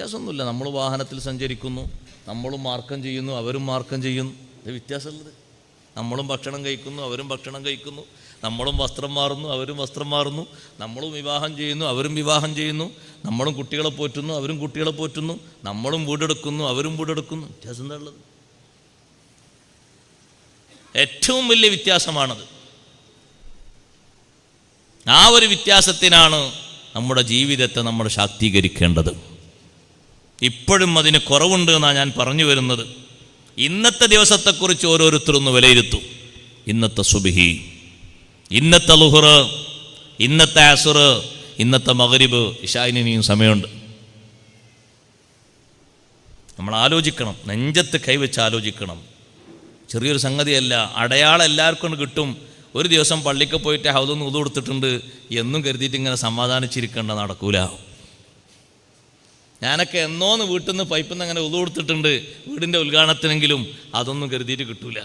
വ്യത്യാസമൊന്നുമില്ല. നമ്മൾ വാഹനത്തിൽ സഞ്ചരിക്കുന്നു നമ്മളും മാർക്കം ചെയ്യുന്നു അവരും മാർക്കം ചെയ്യുന്നു. ഇത് വ്യത്യാസമുള്ളത്. നമ്മളും ഭക്ഷണം കഴിക്കുന്നു അവരും ഭക്ഷണം കഴിക്കുന്നു. നമ്മളും വസ്ത്രം മാറുന്നു അവരും വസ്ത്രം മാറുന്നു. നമ്മളും വിവാഹം ചെയ്യുന്നു അവരും വിവാഹം ചെയ്യുന്നു. നമ്മളും കുട്ടികളെ പോറ്റുന്നു അവരും കുട്ടികളെ പോറ്റുന്നു. നമ്മളും വീടെടുക്കുന്നു അവരും വീടെടുക്കുന്നു. വ്യത്യാസം എന്താ ഉള്ളത്? ഏറ്റവും വലിയ വ്യത്യാസമാണത്. ആ ഒരു വ്യത്യാസത്തിനാണ് നമ്മുടെ ജീവിതത്തെ നമ്മൾ ശാക്തീകരിക്കേണ്ടത്. ഇപ്പോഴും അതിന് കുറവുണ്ട് എന്നാണ് ഞാൻ പറഞ്ഞു വരുന്നത്. ഇന്നത്തെ ദിവസത്തെക്കുറിച്ച് ഓരോരുത്തരൊന്ന് വിലയിരുത്തും. ഇന്നത്തെ സുബിഹി ഇന്നത്തെ ലുഹർ ഇന്നത്തെ അസുർ ഇന്നത്തെ മകരിബ് ഇഷായിനിയും സമയമുണ്ട്. നമ്മൾ ആലോചിക്കണം നെഞ്ചത്ത് കൈവച്ച് ആലോചിക്കണം. ചെറിയൊരു സംഗതിയല്ല അടയാളം എല്ലാവർക്കും കിട്ടും. ഒരു ദിവസം പള്ളിക്ക് പോയിട്ട് ഹൗദൊന്ന് ഉതു കൊടുത്തിട്ടുണ്ട്. എന്നും കരുതിയിട്ട് ഇങ്ങനെ സമാധാനിച്ചിരിക്കേണ്ട നടക്കൂല. ഞാനൊക്കെ എന്നോന്ന് വീട്ടിൽ നിന്ന് പൈപ്പിൽ നിന്ന് അങ്ങനെ ഉതുകൊടുത്തിട്ടുണ്ട് വീടിന്റെ ഉദ്ഘാടനത്തിനെങ്കിലും അതൊന്നും കരുതിയിട്ട് കിട്ടൂല.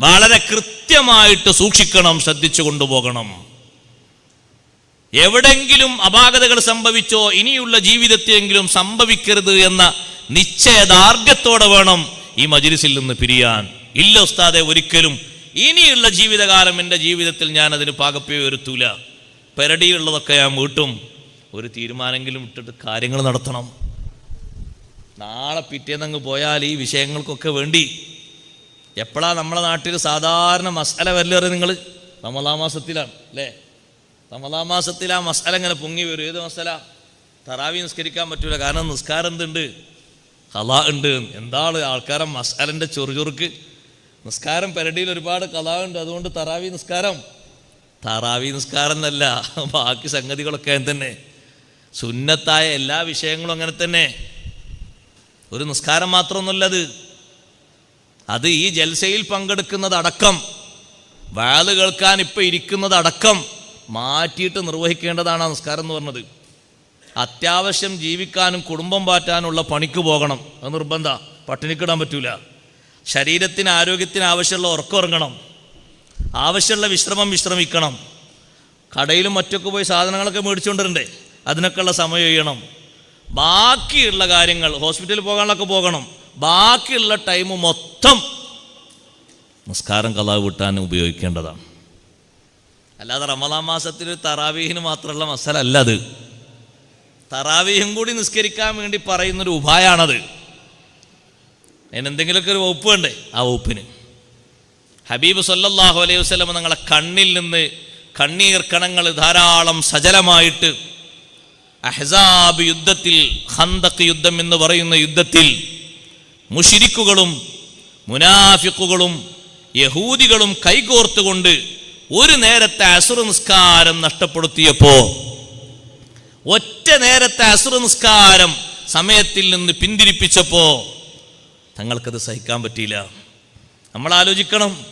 വളരെ കൃത്യമായിട്ട് സൂക്ഷിക്കണം ശ്രദ്ധിച്ചു കൊണ്ടുപോകണം. എവിടെങ്കിലും അപാകതകൾ സംഭവിച്ചോ ഇനിയുള്ള ജീവിതത്തെങ്കിലും സംഭവിക്കരുത് എന്ന നിശ്ചയദാർഢ്യത്തോടെ വേണം ഈ മജിലിസിൽ നിന്ന് പിരിയാൻ. ഇല്ല ഉസ്താദെ ഒരിക്കലും. ഇനിയുള്ള ജീവിതകാലം എന്റെ ജീവിതത്തിൽ ഞാൻ അതിന് പാകപ്പേ വരുത്തൂല. പെരടിയുള്ളതൊക്കെ ഞാൻ വീട്ടും. ഒരു തീരുമാനമെങ്കിലും ഇട്ടിട്ട് കാര്യങ്ങൾ നടത്തണം. നാളെ പിറ്റേന്നങ്ങ് പോയാൽ ഈ വിഷയങ്ങൾക്കൊക്കെ വേണ്ടി എപ്പോഴാ നമ്മളെ നാട്ടിൽ സാധാരണ മസാല വരലേറെ നിങ്ങൾ? റമദാ മാസത്തിലാണ് അല്ലേ? റമദാ മാസത്തിൽ ആ മസാല ഇങ്ങനെ പൊങ്ങി വരും. ഏത് മസാല? തറാവി നിസ്കരിക്കാൻ പറ്റൂല. കാരണം നിസ്കാരം എന്തുണ്ട്? കലാ ഉണ്ട്. എന്താണ് ആൾക്കാരെ മസാലന്റെ ചൊറുചൊറുക്ക് നിസ്കാരം പെരടിയിൽ ഒരുപാട് കലാ ഉണ്ട്. അതുകൊണ്ട് തറാവി നിസ്കാരം. തറാവി നിസ്കാരം എന്നല്ല ബാക്കി സംഗതികളൊക്കെ തന്നെ. സുന്നത്തായ എല്ലാ വിഷയങ്ങളും അങ്ങനെ തന്നെ. ഒരു നിസ്കാരം മാത്രമൊന്നുമല്ലത്. അത് ഈ ജൽസയിൽ പങ്കെടുക്കുന്നതടക്കം വാൽ കേൾക്കാൻ ഇപ്പം ഇരിക്കുന്നതടക്കം മാറ്റിയിട്ട് നിർവഹിക്കേണ്ടതാണ് ആ നിസ്കാരം എന്ന് പറഞ്ഞത്. അത്യാവശ്യം ജീവിക്കാനും കുടുംബം പാറ്റാനുള്ള പണിക്ക് പോകണം. അത് നിർബന്ധ. പട്ടിണിക്കിടാൻ പറ്റൂല. ശരീരത്തിന് ആരോഗ്യത്തിന് ആവശ്യമുള്ള ഉറക്കം ഉറങ്ങണം. ആവശ്യമുള്ള വിശ്രമം വിശ്രമിക്കണം. കടയിലും മറ്റൊക്കെ പോയി സാധനങ്ങളൊക്കെ മേടിച്ചുകൊണ്ടിരണ്ടേ. അതിനൊക്കെയുള്ള സമയം ചെയ്യണം ബാക്കിയുള്ള കാര്യങ്ങൾ ഹോസ്പിറ്റലിൽ പോകാനൊക്കെ പോകണം. ബാക്കിയുള്ള ടൈം മൊത്തം നിസ്കാരം കലാ വിട്ടാൻ ഉപയോഗിക്കേണ്ടതാണ്. അല്ലാതെ റമദാൻ മാസത്തിൽ തറാവീഹിന് മാത്രമുള്ള മസല അല്ല അത്. തറാവീഹും കൂടി നിസ്കരിക്കാൻ വേണ്ടി പറയുന്നൊരു ഉപായാണത്. അതിനെന്തെങ്കിലുമൊക്കെ ഒരു വകുപ്പ് വേണ്ടേ? ആ വകുപ്പിന്. ഹബീബ് സല്ലാഹു അലൈഹി വസല്ലം നിങ്ങളെ കണ്ണിൽ നിന്ന് കണ്ണീർ കണങ്ങൾ ധാരാളം സജലമായിട്ട് അഹ്സാബ് യുദ്ധത്തിൽ ഹന്തക് യുദ്ധം എന്ന് പറയുന്ന യുദ്ധത്തിൽ മുഷിരിക്കുകളും മുനാഫിക്കുകളും യഹൂദികളും കൈകോർത്തുകൊണ്ട് ഒരു നേരത്തെ അസുർ നിസ്കാരം നഷ്ടപ്പെടുത്തിയപ്പോ ഒറ്റ നേരത്തെ അസുർ നിസ്കാരം സമയത്തിൽ നിന്ന് പിന്തിരിപ്പിച്ചപ്പോ തങ്ങൾക്കത് സഹിക്കാൻ പറ്റിയില്ല. നമ്മൾ ആലോചിക്കണം.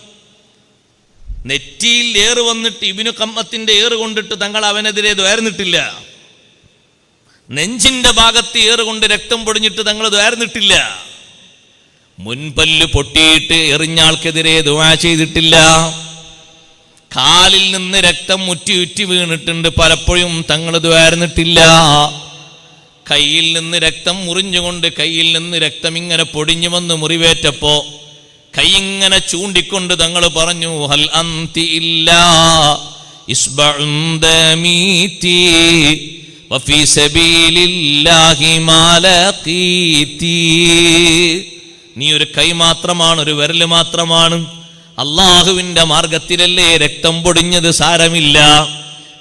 നെറ്റിയിൽ ഏറ് വന്നിട്ട് ഇബിനു കമ്മത്തിന്റെ ഏറ് കൊണ്ടിട്ട് തങ്ങൾ അവനെതിരെ ദ്വാരുന്നിട്ടില്ല നെഞ്ചിന്റെ ഭാഗത്ത് ഏറുകൊണ്ട് രക്തം പൊടിഞ്ഞിട്ട് തങ്ങൾ വേർന്നിട്ടില്ല. മുൻപല്ല് പൊട്ടിയിട്ട് എറിഞ്ഞാൾക്കെതിരെ ദുവാ ചെയ്തിട്ടില്ല. കാലിൽ നിന്ന് രക്തം മുറ്റി ഉറ്റി വീണിട്ടുണ്ട് പലപ്പോഴും തങ്ങൾ ദ്വാരുന്നിട്ടില്ല കയ്യിൽ നിന്ന് രക്തം മുറിഞ്ഞുകൊണ്ട് കയ്യിൽ നിന്ന് രക്തം ഇങ്ങനെ പൊടിഞ്ഞു വന്ന് മുറിവേറ്റപ്പോ കൈ ഇങ്ങനെ ചൂണ്ടിക്കൊണ്ട് തങ്ങൾ പറഞ്ഞു ഹൽ അന്തി ഇല്ല ദമീതി വഫീ الله ما لقيتي നീ ഒരു കൈ മാത്രമാണ് ഒരു വിരൽ മാത്രമാണ്. അള്ളാഹുവിന്റെ മാർഗത്തിലല്ലേ രക്തം പൊടിഞ്ഞത് സാരമില്ല.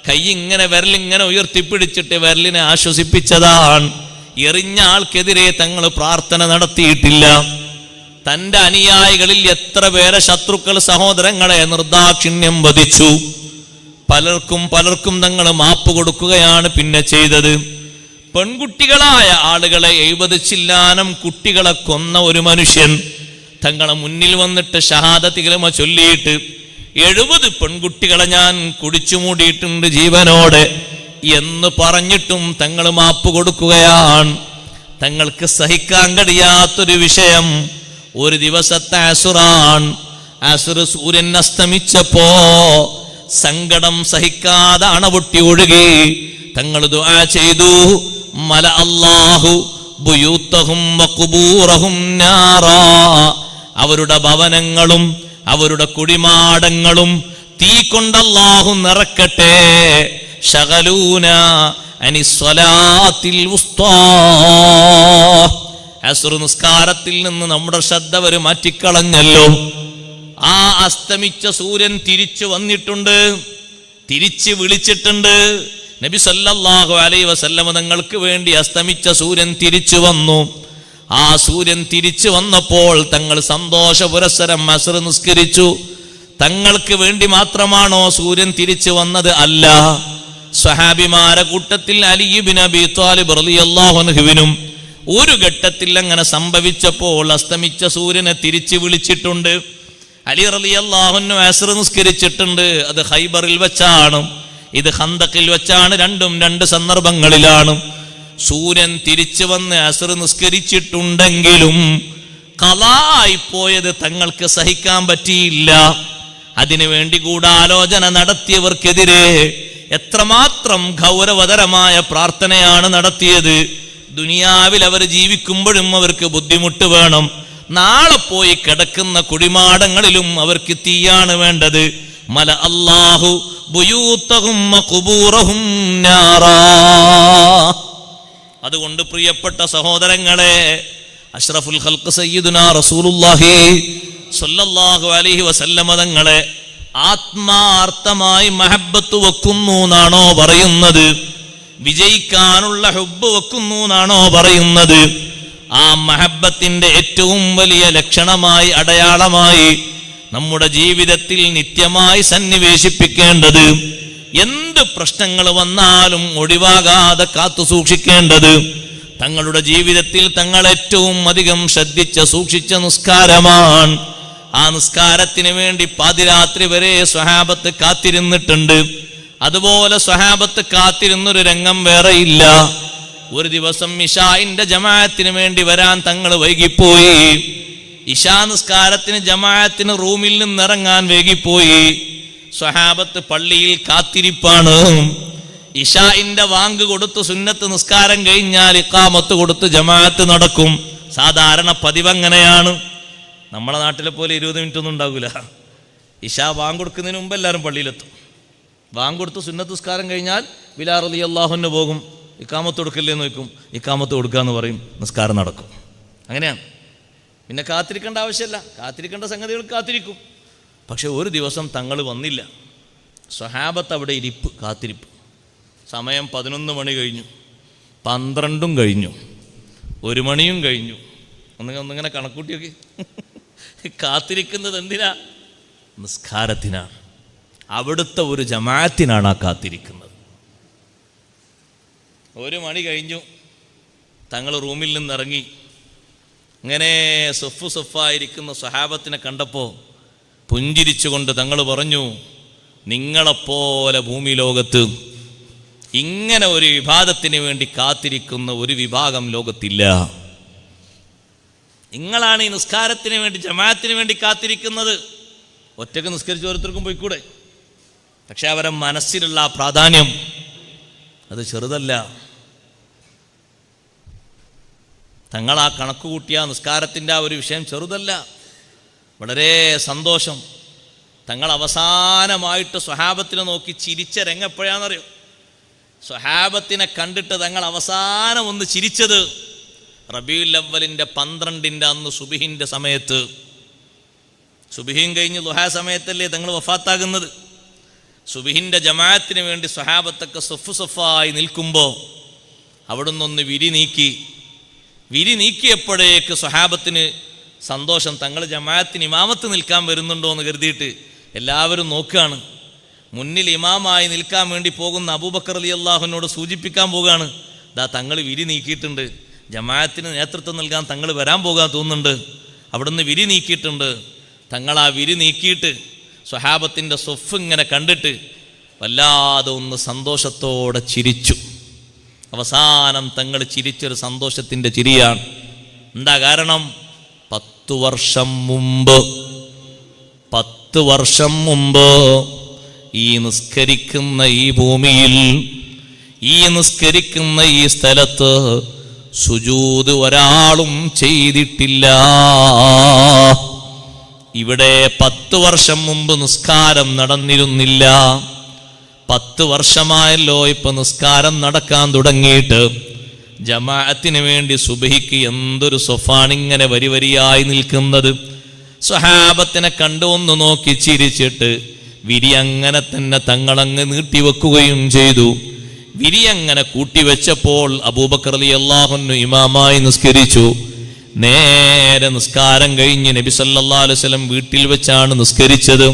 കൈ ഇങ്ങനെ വിരലിങ്ങനെ ഉയർത്തിപ്പിടിച്ചിട്ട് വിരലിനെ ആശ്വസിപ്പിച്ചതാണ്. എറിഞ്ഞ ആൾക്കെതിരെ തങ്ങൾ പ്രാർത്ഥന നടത്തിയിട്ടില്ല. തന്റെ അനുയായികളിൽ എത്ര പേരെ ശത്രുക്കൾ സഹോദരങ്ങളെ നിർദാക്ഷിണ്യം വധിച്ചു. പലർക്കും പലർക്കും തങ്ങൾ മാപ്പ് കൊടുക്കുകയാണ് പിന്നെ ചെയ്തത്. പെൺകുട്ടികളായ ആളുകളെ എഴുപത് ചില്ലാനം കുട്ടികളെ കൊന്ന ഒരു മനുഷ്യൻ തങ്ങളെ മുന്നിൽ വന്നിട്ട് ഷഹാദത്തികളമ ചൊല്ലിയിട്ട് എഴുപത് പെൺകുട്ടികളെ ഞാൻ കുടിച്ചു മൂടിയിട്ടുണ്ട് ജീവനോടെ എന്ന് പറഞ്ഞിട്ടും തങ്ങൾ മാപ്പ് കൊടുക്കുകയാണ്. തങ്ങൾക്ക് സഹിക്കാൻ കഴിയാത്തൊരു വിഷയം ഒരു ദിവസത്തെ അസുറാൻ അസുർ സൂര്യൻ അസ്തമിച്ചപ്പോ സങ്കടം സഹിക്കാതെ അണപൊട്ടി ഒഴുകി തങ്ങൾ ദുആ ചെയ്തു. മല അല്ലാഹു ബുയൂത്തഹും അവരുടെ ഭവനങ്ങളും അവരുടെ കുടിമാടങ്ങളും തീ കൊണ്ടല്ലാഹു നിറക്കട്ടെ. ശകലൂന അനിസ്വലാത്തിൽ നിസ്കാരത്തിൽ നിന്ന് നമ്മുടെ ശ്രദ്ധ വരെ മാറ്റിക്കളഞ്ഞല്ലോ. ആ അസ്തമിച്ച സൂര്യൻ തിരിച്ചു വന്നിട്ടുണ്ട് തിരിച്ച് വിളിച്ചിട്ടുണ്ട്. നബി സല്ലല്ലാഹു അലൈ വസല്ലമ തങ്ങൾക്ക് വേണ്ടി അസ്തമിച്ച സൂര്യൻ തിരിച്ചു വന്നു. ആ സൂര്യൻ തിരിച്ചു വന്നപ്പോൾ തങ്ങൾ സന്തോഷ പുരസ്സരം അസർ നിസ്കരിച്ചു. തങ്ങൾക്ക് വേണ്ടി മാത്രമാണോ സൂര്യൻ തിരിച്ചു വന്നത്? അല്ല. സ്വഹാബിമാരെ കൂട്ടത്തിൽ അലിയുബിൻ അബി താലിബ് റളിയല്ലാഹു അൻഹുവിനും ഒരു ഘട്ടത്തിൽ അങ്ങനെ സംഭവിച്ചപ്പോൾ അസ്തമിച്ച സൂര്യനെ തിരിച്ചു വിളിച്ചിട്ടുണ്ട്. അലി റളിയല്ലാഹുന്നു അസർ നിസ്കരിച്ചിട്ടുണ്ട്. അത് ഹൈബറിൽ വെച്ചാണ്. ഇത് ഹന്തക്കിൽ വെച്ചാണ്. രണ്ടും രണ്ട് സന്ദർഭങ്ങളിലാണ്. സൂര്യൻ തിരിച്ചു വന്ന് അസർ നിസ്കരിച്ചിട്ടുണ്ടെങ്കിലും കലായി പോയത് തങ്ങൾക്ക് സഹിക്കാൻ പറ്റിയില്ല. അതിനുവേണ്ടി ഗൂഢാലോചന നടത്തിയവർക്കെതിരെ എത്രമാത്രം ഗൗരവതരമായ പ്രാർത്ഥനയാണ് നടത്തിയത്. ദുനിയാവിൽ അവർ ജീവിക്കുമ്പോഴും അവർക്ക് ബുദ്ധിമുട്ട് വേണം. നാളെ പോയി കിടക്കുന്ന കുടിമാടങ്ങളിലും അവർക്ക് തീയാണ് വേണ്ടത്. മല നാറാ. അതുകൊണ്ട് പ്രിയപ്പെട്ട സഹോദരങ്ങളെ അഷ്റഫുൽ ഹൽക്ക് സയ്യിദുനാ സ്വല്ലല്ലാഹു അലൈഹി വസല്ലമ തങ്ങളെ ആത്മാർത്ഥമായി മഹബത്ത് വെക്കുന്നു എന്നാണോ പറയുന്നത്? വിജയിക്കാനുള്ള ഹുബ് വെക്കുന്നു എന്നാണോ പറയുന്നത്? ആ മഹബത്തിന്റെ ഏറ്റവും വലിയ ലക്ഷണമായി അടയാളമായി നമ്മുടെ ജീവിതത്തിൽ നിത്യമായി സന്നിവേശിപ്പിക്കേണ്ടത് എന്ത് പ്രശ്നങ്ങൾ വന്നാലും ഒഴിവാകാതെ കാത്തു സൂക്ഷിക്കേണ്ടത് തങ്ങളുടെ ജീവിതത്തിൽ തങ്ങൾ ഏറ്റവും അധികം ശ്രദ്ധിച്ച സൂക്ഷിച്ച നിസ്കാരമാണ്. ആ നിസ്കാരത്തിന് വേണ്ടി പാതിരാത്രി വരെ സ്വഹാബത്ത് കാത്തിരുന്നിട്ടുണ്ട്. അതുപോലെ സ്വഹാബത്ത് കാത്തിരുന്നൊരു രംഗം വേറെയില്ല. ഒരു ദിവസം ഇഷായിന്റെ ജമാഅത്തിന് വേണ്ടി വരാൻ തങ്ങൾ വൈകിപ്പോയി. ഇഷാ നിസ്കാരത്തിന് ജമാഅത്തിന് റൂമിൽ നിന്നിറങ്ങാൻ വൈകിപ്പോയി. സ്വഹാബത്ത് പള്ളിയിൽ കാത്തിരിപ്പാണ്. ഇഷായിന്റെ വാങ്ക് കൊടുത്ത് സുന്നത്ത് നിസ്കാരം കഴിഞ്ഞാൽ ഇക്കാമത്ത് കൊടുത്ത് ജമാഅത്ത് നടക്കും. സാധാരണ പതിവ് അങ്ങനെയാണ് നമ്മളെ നാട്ടിലെ പോലെ ഇരുപത് മിനിറ്റ് ഒന്നും ഉണ്ടാകില്ല ഇഷാ വാങ്ക് കൊടുക്കുന്നതിന് മുമ്പ് എല്ലാവരും പള്ളിയിലെത്തും. വാങ്ക് കൊടുത്ത് സുന്നത്ത് നിസ്കാരം കഴിഞ്ഞാൽ ബിലാർ അലി അള്ളാഹുന് പോകും. ഇക്കാമത്ത് കൊടുക്കില്ലേ എന്ന് ചോദിക്കും. ഇക്കാമത്ത് കൊടുക്കുക എന്ന് പറയും. നിസ്കാരം നടക്കും. അങ്ങനെയാണ് പിന്നെ കാത്തിരിക്കേണ്ട ആവശ്യമില്ല. കാത്തിരിക്കേണ്ട സംഗതികൾ കാത്തിരിക്കും. പക്ഷേ ഒരു ദിവസം തങ്ങൾ വന്നില്ല. സ്വഹാബത്ത് അവിടെ ഇരിപ്പ് കാത്തിരിപ്പ്. സമയം പതിനൊന്ന് മണി കഴിഞ്ഞു. പന്ത്രണ്ടും കഴിഞ്ഞു. ഒരു മണിയും കഴിഞ്ഞു. ഒന്നിങ്ങനെ ഒന്നിങ്ങനെ കണക്കൂട്ടിയൊക്കെ കാത്തിരിക്കുന്നത് എന്തിനാ? നിസ്കാരത്തിനാണ് അവിടുത്തെ ഒരു ജമാഅത്തിനാണ് ആ കാത്തിരിക്കുന്നത്. ഒരു മണി കഴിഞ്ഞു. തങ്ങൾ റൂമിൽ നിന്നിറങ്ങി. ഇങ്ങനെ സൊഫു സൊഫായിരിക്കുന്ന സ്വഹാബത്തിനെ കണ്ടപ്പോൾ പുഞ്ചിരിച്ചുകൊണ്ട് തങ്ങൾ പറഞ്ഞു നിങ്ങളെപ്പോലെ ഭൂമി ലോകത്ത് ഇങ്ങനെ ഒരു വിവാദത്തിന് വേണ്ടി കാത്തിരിക്കുന്ന ഒരു വിഭാഗം ലോകത്തില്ല. നിങ്ങളാണ് ഈ നിസ്കാരത്തിന് വേണ്ടി ജമാഅത്തിന് വേണ്ടി കാത്തിരിക്കുന്നത്. ഒറ്റയ്ക്ക് നിസ്കരിച്ച് ഓരോരുത്തർക്കും പോയിക്കൂടെ? പക്ഷെ അവരെ മനസ്സിലുള്ള ആ പ്രാധാന്യം അത് ചെറുതല്ല. തങ്ങൾ ആ കണക്ക് കൂട്ടിയ നിസ്കാരത്തിന്റെ ആ ഒരു വിഷയം ചെറുതല്ല. വളരെ സന്തോഷം. തങ്ങൾ അവസാനമായിട്ട് സ്വഹാബത്തിനെ നോക്കി ചിരിച്ച രംഗപ്പോഴാണെന്നറിയോ സ്വഹാബത്തിനെ കണ്ടിട്ട് തങ്ങൾ അവസാനം ഒന്ന് ചിരിച്ചത് റബീഉൽ അവലിന്റെ പന്ത്രണ്ടിന്റെ അന്ന് സുബിഹിന്റെ സമയത്ത്. സുബിഹിൻ കഴിഞ്ഞ് ലുഹാ സമയത്തല്ലേ തങ്ങൾ വഫാത്താകുന്നത്. സുബിഹിന്റെ ജമാഅത്തിന് വേണ്ടി സ്വഹാബത്തൊക്കെ സൊഫ് സൊഫായി നിൽക്കുമ്പോൾ അവിടുന്ന് ഒന്ന് വിരി നീക്കി വിരി നീക്കിയപ്പോഴേക്ക് സ്വഹാബത്തിന് സന്തോഷം. തങ്ങൾ ജമാഅത്തിന് ഇമാമത്ത് നിൽക്കാൻ വരുന്നുണ്ടോ എന്ന് കരുതിയിട്ട് എല്ലാവരും നോക്കുകയാണ്. മുന്നിൽ ഇമാമായി നിൽക്കാൻ വേണ്ടി പോകുന്ന അബൂബക്കർ അലി അള്ളാഹുവിനോട് സൂചിപ്പിക്കാൻ പോവുകയാണ്. ദാ തങ്ങൾ വിരി നീക്കിയിട്ടുണ്ട്. ജമാഅത്തിന് നേതൃത്വം നൽകാൻ തങ്ങൾ വരാൻ പോകാൻ തോന്നുന്നുണ്ട്. അവിടുന്ന് വിരി നീക്കിയിട്ടുണ്ട്. തങ്ങൾ ആ വിരി നീക്കിയിട്ട് സ്വഹാബത്തിന്റെ സ്വഫ് ഇങ്ങനെ കണ്ടിട്ട് വല്ലാതെ ഒന്ന് സന്തോഷത്തോടെ ചിരിച്ചു. അവസാനം തങ്ങൾ ചിരിച്ചൊരു സന്തോഷത്തിന്റെ ചിരിയാണ്. എന്താ കാരണം? പത്തു വർഷം മുമ്പ് പത്ത് വർഷം മുമ്പ് ഈ നിസ്കരിക്കുന്ന ഈ ഭൂമിയിൽ ഈ നിസ്കരിക്കുന്ന ഈ സ്ഥലത്ത് സുജൂത് ഒരാളും ചെയ്തിട്ടില്ല. ഇവിടെ പത്ത് വർഷം മുമ്പ് നിസ്കാരം നടന്നിരുന്നില്ല. പത്ത് വർഷമായല്ലോ ഇപ്പൊ നിസ്കാരം നടക്കാൻ തുടങ്ങിയിട്ട് ജമാഅത്തിന് വേണ്ടി സുബഹിക്ക് എന്തൊരു സൊഫാണിങ്ങനെ വരി വരിയായി നിൽക്കുന്നത്. സ്വഹാബത്തിനെ കണ്ടു ഒന്ന് നോക്കി ചിരിച്ചിട്ട് വിരി അങ്ങനെ തന്നെ തങ്ങളങ്ങ് നീട്ടിവെക്കുകയും ചെയ്തു. വിരി അങ്ങനെ കൂട്ടിവെച്ചപ്പോൾ അബൂബക്കർ അലി അള്ളാഹുന്നു ഇമാമായി നിസ്കരിച്ചു. നേരെ നിസ്കാരം കഴിഞ്ഞ് നബി സല്ലല്ലാഹു അലൈഹി വസല്ലം വീട്ടിൽ വെച്ചാണ് നിസ്കരിച്ചത്.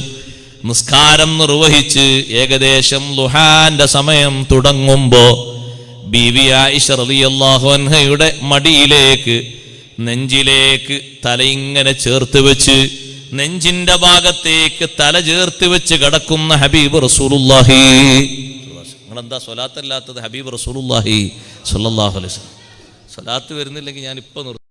നിസ്കാരം നിർവഹിച്ച് ഏകദേശം ലുഹാന്റെ സമയം തുടങ്ങുമ്പോ ബീവി ആയിഷ റളിയല്ലാഹു അൻഹയുടെ മടിയിലേക്ക് നെഞ്ചിലേക്ക് തലയിങ്ങനെ ചേർത്ത് വെച്ച് നെഞ്ചിന്റെ ഭാഗത്തേക്ക് തല ചേർത്ത് വെച്ച് കിടക്കുന്ന ഹബീബ് റസൂലുല്ലാഹി നിങ്ങളെന്താ സ്വലാത്തല്ലാത്തത് ഹബീബ് റസൂലുല്ലാഹി സ്വല്ലല്ലാഹു അലൈഹി സ്വലാത്ത് വരുന്നില്ലെങ്കിൽ ഞാൻ ഇപ്പൊ നിർത്തും.